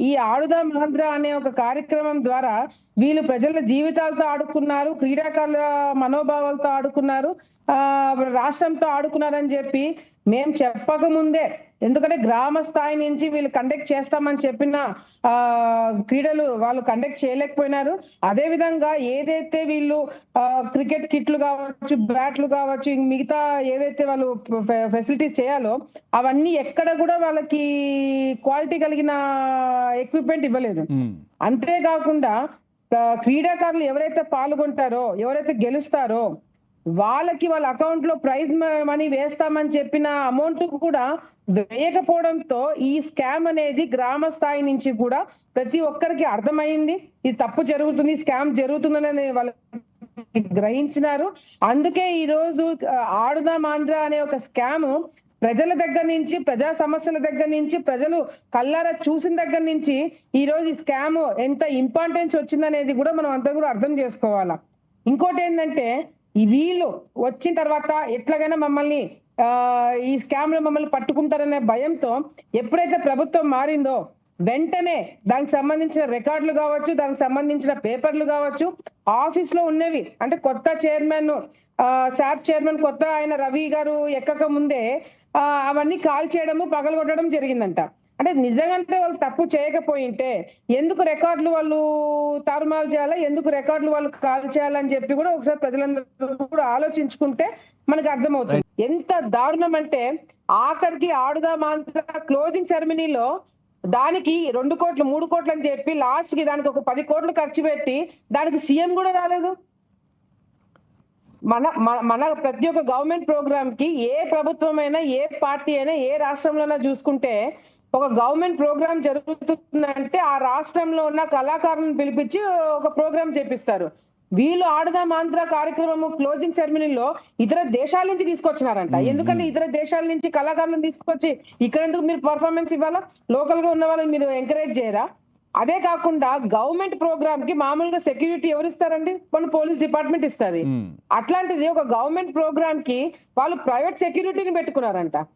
ఈ ఆడుదాం ఆంధ్ర అనే ఒక కార్యక్రమం ద్వారా వీళ్ళు ప్రజల జీవితాలతో ఆడుకున్నారు క్రీడాకారుల మనోభావాలతో ఆడుకున్నారు ఆ రాష్ట్రంతో ఆడుకున్నారని చెప్పి మేం చెప్పక ముందే ఎందుకంటే గ్రామ స్థాయి నుంచి వీళ్ళు కండక్ట్ చేస్తామని చెప్పిన ఆ క్రీడలు వాళ్ళు కండక్ట్ చేయలేకపోయినారు అదే విధంగా ఏదైతే వీళ్ళు ఆ క్రికెట్ కిట్లు కావచ్చు బ్యాట్లు కావచ్చు ఇంక మిగతా ఏవైతే వాళ్ళు ఫెసిలిటీస్ చేయాలో అవన్నీ ఎక్కడ కూడా వాళ్ళకి క్వాలిటీ కలిగిన ఎక్విప్మెంట్ ఇవ్వలేదు. అంతేకాకుండా క్రీడాకారులు ఎవరైతే పాల్గొంటారో ఎవరైతే గెలుస్తారో వాళ్ళకి వాళ్ళ అకౌంట్లో ప్రైజ్ మనీ వేస్తామని చెప్పిన అమౌంట్ కూడా వేయకపోవడంతో ఈ స్కామ్ అనేది గ్రామ స్థాయి నుంచి కూడా ప్రతి ఒక్కరికి అర్థమైంది. ఇది తప్పు జరుగుతుంది స్కామ్ జరుగుతుందని వాళ్ళు గ్రహించినారు. అందుకే ఈ రోజు ఆ, ఆడుదాం ఆంధ్ర అనే ఒక స్కామ్ ప్రజల దగ్గర నుంచి ప్రజా సమస్యల దగ్గర నుంచి ప్రజలు కల్లారా చూసిన దగ్గర నుంచి ఈ రోజు ఈ స్కామ్ ఎంత ఇంపార్టెన్స్ వచ్చిందనేది కూడా మనం అంతా కూడా అర్థం చేసుకోవాలా. ఇంకోటి ఏంటంటే వీళ్ళు వచ్చిన తర్వాత ఎట్లాగైనా మమ్మల్ని ఈ స్కామ్లో మమ్మల్ని పట్టుకుంటారనే భయంతో ఎప్పుడైతే ప్రభుత్వం మారిందో వెంటనే దానికి సంబంధించిన రికార్డులు కావచ్చు దానికి సంబంధించిన పేపర్లు కావచ్చు ఆఫీస్లో ఉన్నవి. అంటే కొత్త చైర్మన్ శాప్ చైర్మన్ కొత్త ఆయన రవి గారు ఎక్కక ముందే అవన్నీ కాల్ చేయడము పగలగొట్టడం జరిగిందంట. అంటే నిజంగానే వాళ్ళు తప్పు చేయకపోయింటే ఎందుకు రికార్డులు వాళ్ళు తారుమారు చేయాలా? ఎందుకు రికార్డులు వాళ్ళు కాల్ చేయాలని చెప్పి కూడా ఒకసారి ప్రజలందరూ కూడా ఆలోచించుకుంటే మనకు అర్థమవుతుంది. ఎంత దారుణం అంటే ఆఖరికి ఆడుదాం ఆంధ్ర క్లోజింగ్ సెరమనీలో దానికి రెండు కోట్లు మూడు కోట్లు అని చెప్పి లాస్ట్కి దానికి ఒక పది కోట్లు ఖర్చు పెట్టి దానికి సీఎం కూడా రాలేదు. మన మన- మన ప్రతి ఒక్క గవర్నమెంట్ ప్రోగ్రామ్కి ఏ ప్రభుత్వం అయినా ఏ పార్టీ అయినా ఏ రాష్ట్రంలోనైనా చూసుకుంటే ఒక గవర్నమెంట్ ప్రోగ్రామ్ జరుగుతుందంటే ఆ రాష్ట్రంలో ఉన్న కళాకారులను పిలిపించి ఒక ప్రోగ్రామ్ చేపిస్తారు. వీళ్ళు ఆడదాం ఆంధ్ర కార్యక్రమం క్లోజింగ్ సెరమనీలో ఇతర దేశాల నుంచి తీసుకొచ్చినారంట. ఎందుకంటే ఇతర దేశాల నుంచి కళాకారులను తీసుకొచ్చి ఇక్కడ ఎందుకు మీరు పర్ఫార్మెన్స్ ఇవ్వాలా? లోకల్గా ఉన్న వాళ్ళని మీరు ఎంకరేజ్ చేయరా? అదే కాకుండా గవర్నమెంట్ ప్రోగ్రామ్కి మామూలుగా సెక్యూరిటీ ఎవరు ఇస్తారండి మన పోలీస్ డిపార్ట్మెంట్ ఇస్తుంది ఉమ్. అట్లాంటిది ఒక గవర్నమెంట్ ప్రోగ్రామ్కి వాళ్ళు ప్రైవేట్ సెక్యూరిటీని పెట్టుకున్నారంట.